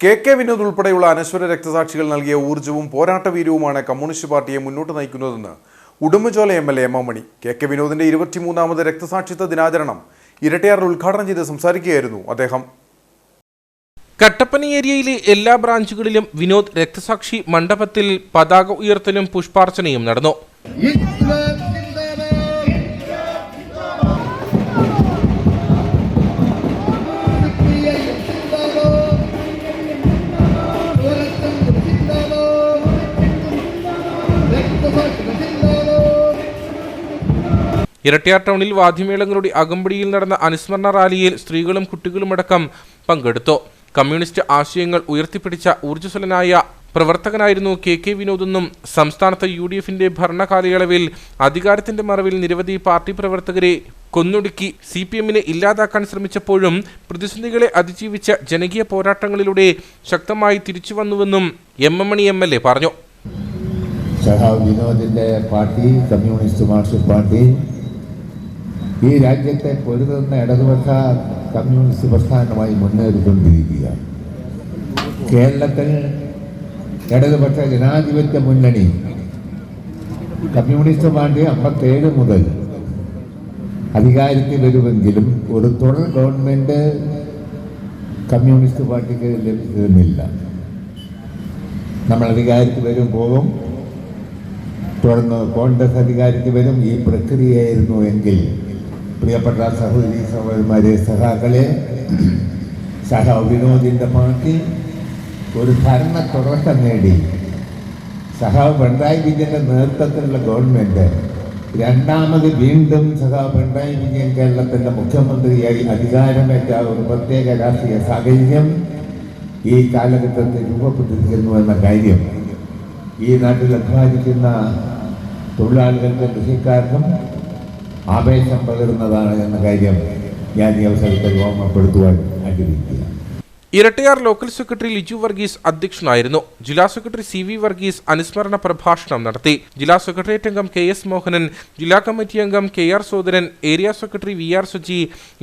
K K Vinod ഉൾപ്പെടെയുള്ള അനശ്വര രക്തസാക്ഷികൾ നൽകിയ ഊർജവും പോരാട്ടവീര്യവുമാണ് കമ്മ്യൂണിസ്റ്റ് പാർട്ടിയെ മുന്നോട്ട് നയിക്കുന്നതെന്ന് Udumbuchola M L A M M Mani K K വിനോദിന്റെ ഇരുപത്തിമൂന്നാമത് രക്തസാക്ഷിത്വ ദിനാചരണം ഇരട്ടയാറിൽ ഉദ്ഘാടനം ചെയ്ത് സംസാരിക്കുകയായിരുന്നു അദ്ദേഹം. കട്ടപ്പന ഏരിയയിലെ എല്ലാ ബ്രാഞ്ചുകളിലും വിനോദ് രക്തസാക്ഷി മണ്ഡപത്തിൽ പതാക ഉയർത്തലും പുഷ്പാർച്ചനയും നടന്നു. ഇരട്ടിയാർ ടൗണിൽ വാദ്യമേളങ്ങളുടെ അകമ്പടിയിൽ നടന്ന അനുസ്മരണ റാലിയിൽ സ്ത്രീകളും കുട്ടികളുമടക്കം പങ്കെടുത്തു. കമ്മ്യൂണിസ്റ്റ് ആശയങ്ങൾ ഉയർത്തിപ്പിടിച്ച ഊർജസ്വലനായ പ്രവർത്തകനായിരുന്നു കെ കെ വിനോദെന്നും സംസ്ഥാനത്ത് യു ഡി എഫിന്റെ ഭരണകാലയളവിൽ അധികാരത്തിന്റെ മറവിൽ നിരവധി പാർട്ടി പ്രവർത്തകരെ കൊന്നൊടുക്കി സി പി എമ്മിനെ ഇല്ലാതാക്കാൻ ശ്രമിച്ചപ്പോഴും പ്രതിസന്ധികളെ അതിജീവിച്ച ജനകീയ പോരാട്ടങ്ങളിലൂടെ ശക്തമായി തിരിച്ചു വന്നുവെന്നും M M Mani M L A പറഞ്ഞു. സഹാ വിനോദിന്റെ പാർട്ടി കമ്മ്യൂണിസ്റ്റ് മാർക്സിസ്റ്റ് പാർട്ടി ഈ രാജ്യത്തെ പൊരുതുന്ന ഇടതുപക്ഷ കമ്മ്യൂണിസ്റ്റ് പ്രസ്ഥാനമായി മുന്നേറിക്കൊണ്ടിരിക്കുക കേരളത്തിൽ ഇടതുപക്ഷ ജനാധിപത്യ മുന്നണി കമ്മ്യൂണിസ്റ്റ് പാർട്ടി അമ്പത്തേഴ് മുതൽ അധികാരത്തിൽ വരുമെങ്കിലും ഒരു തുടർ ഗവൺമെന്റ് കമ്മ്യൂണിസ്റ്റ് പാർട്ടിക്ക് ലഭിച്ചിരുന്നില്ല നമ്മൾ അധികാരത്തിൽ വരും പോകും തുടർന്ന് കോൺഗ്രസ് അധികാരത്തിൽ വരും ഈ പ്രക്രിയയായിരുന്നു എങ്കിൽ പ്രിയപ്പെട്ട സഹോദരി സഹോദരന്മാരെ സഹാക്കളെ സഹ വിനോദിന്റെ പാർട്ടി ഒരു ഭരണ തുടക്കം നേടി. സഹാവ് പിണറായി വിജയന്റെ നേതൃത്വത്തിലുള്ള ഗവൺമെന്റ് രണ്ടാമത് വീണ്ടും സഹാവ് പിണറായി വിജയൻ കേരളത്തിന്റെ മുഖ്യമന്ത്രിയായി അധികാരമേറ്റ ഒരു പ്രത്യേക രാഷ്ട്രീയ സാഹചര്യം ഈ കാലഘട്ടത്തിൽ രൂപപ്പെട്ടിരിക്കുന്നു എന്ന കാര്യം. ഈ നാട്ടിൽ അധ്വാനിക്കുന്ന തൊഴിലാളികൾക്കും കൃഷിക്കാർക്കും ആവേശം പകരുന്നതാണ് എന്ന കാര്യം ഞാൻ ഈ അവസരത്തിൽ ഓർമ്മപ്പെടുത്തുവാൻ ആഗ്രഹിക്കുക. ഇരട്ടയാർ ലോക്കൽ സെക്രട്ടറി ലിജു വർഗീസ് അധ്യക്ഷനായിരുന്നു. ജില്ലാ സെക്രട്ടറി സി വി വർഗീസ് അനുസ്മരണ പ്രഭാഷണം നടത്തി. ജില്ലാ സെക്രട്ടേറിയറ്റ് അംഗം കെ എസ് മോഹനൻ ജില്ലാ കമ്മിറ്റി അംഗം K R Sodaran area secretary V R Suji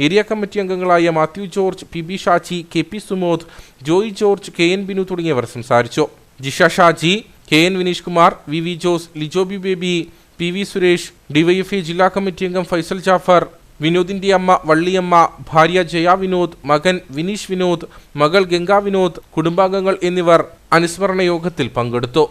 area committee അംഗങ്ങളായ Mathew George P B Shaji K P Sumod Joy George K N Binu തുടങ്ങിയവർ സംസാരിച്ചു. Jisha Shaji K N Vineesh Kumar V V Jose Lijobi Baby P V Suresh DYFI ജില്ലാ committee അംഗം ഫൈസൽ ജാഫർ വിനോദിന്റെ അമ്മ വള്ളിയമ്മ ഭാര്യ ജയ വിനോദ് മകൻ വിനീഷ് വിനോദ് മകൾ ഗംഗാ വിനോദ് കുടുംബാംഗങ്ങൾ എന്നിവർ അനുസ്മരണ യോഗത്തിൽ പങ്കെടുത്തു.